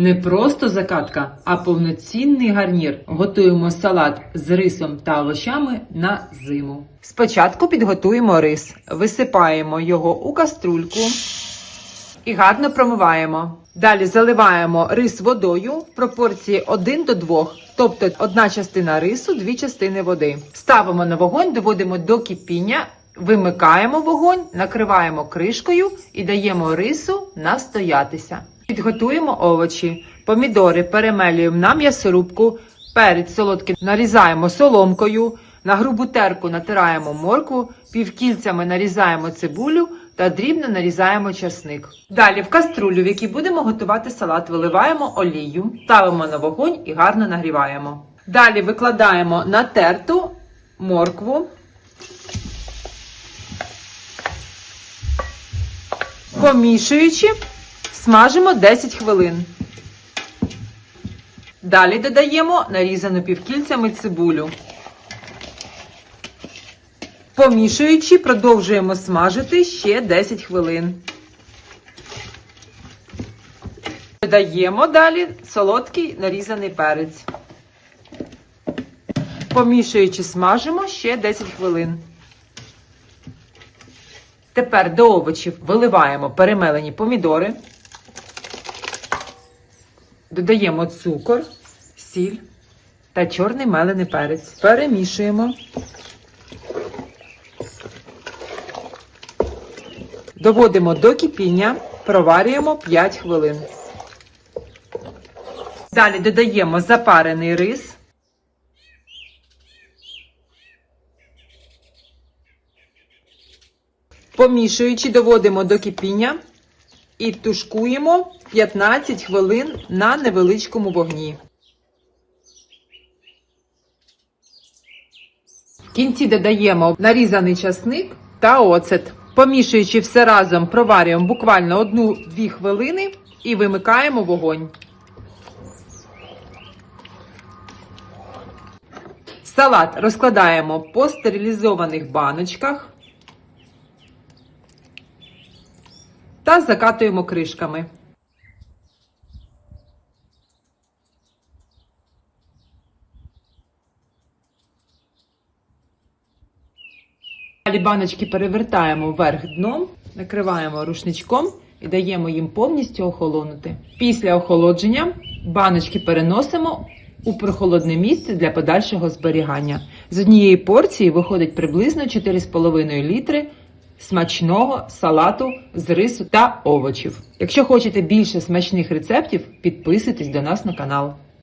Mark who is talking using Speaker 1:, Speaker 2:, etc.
Speaker 1: Не просто закатка, а повноцінний гарнір. Готуємо салат з рисом та овочами на зиму. Спочатку підготуємо рис, висипаємо його у каструльку і гарно промиваємо. Далі заливаємо рис водою в пропорції 1 до 2, тобто одна частина рису, дві частини води. Ставимо на вогонь, доводимо до кипіння, вимикаємо вогонь, накриваємо кришкою і даємо рису настоятися. Підготуємо овочі, помідори перемелюємо на м'ясорубку, перець солодкий нарізаємо соломкою, на грубу терку натираємо моркву, півкільцями нарізаємо цибулю та дрібно нарізаємо часник. Далі в каструлю, в якій будемо готувати салат, виливаємо олію, ставимо на вогонь і гарно нагріваємо. Далі викладаємо натерту моркву. Помішуючи, смажимо 10 хвилин. Далі додаємо нарізану півкільцями цибулю. Помішуючи, продовжуємо смажити ще 10 хвилин. Додаємо далі солодкий нарізаний перець. Помішуючи, смажимо ще 10 хвилин. Тепер до овочів виливаємо перемелені помідори. Додаємо цукор, сіль та чорний мелений перець. Перемішуємо. Доводимо до кипіння, проварюємо 5 хвилин. Далі додаємо запарений рис. Помішуючи, доводимо до кипіння і тушкуємо 15 хвилин на невеличкому вогні. В кінці додаємо нарізаний часник та оцет. Помішуючи все разом, проварюємо буквально 1-2 хвилини і вимикаємо вогонь. Салат розкладаємо по стерилізованих баночках та закатуємо кришками. Далі баночки перевертаємо вверх дном, накриваємо рушничком і даємо їм повністю охолонути. Після охолодження баночки переносимо у прохолодне місце для подальшого зберігання. З однієї порції виходить приблизно 4,5 літри смачного салату з рису та овочів. Якщо хочете більше смачних рецептів, підписуйтесь до нас на канал.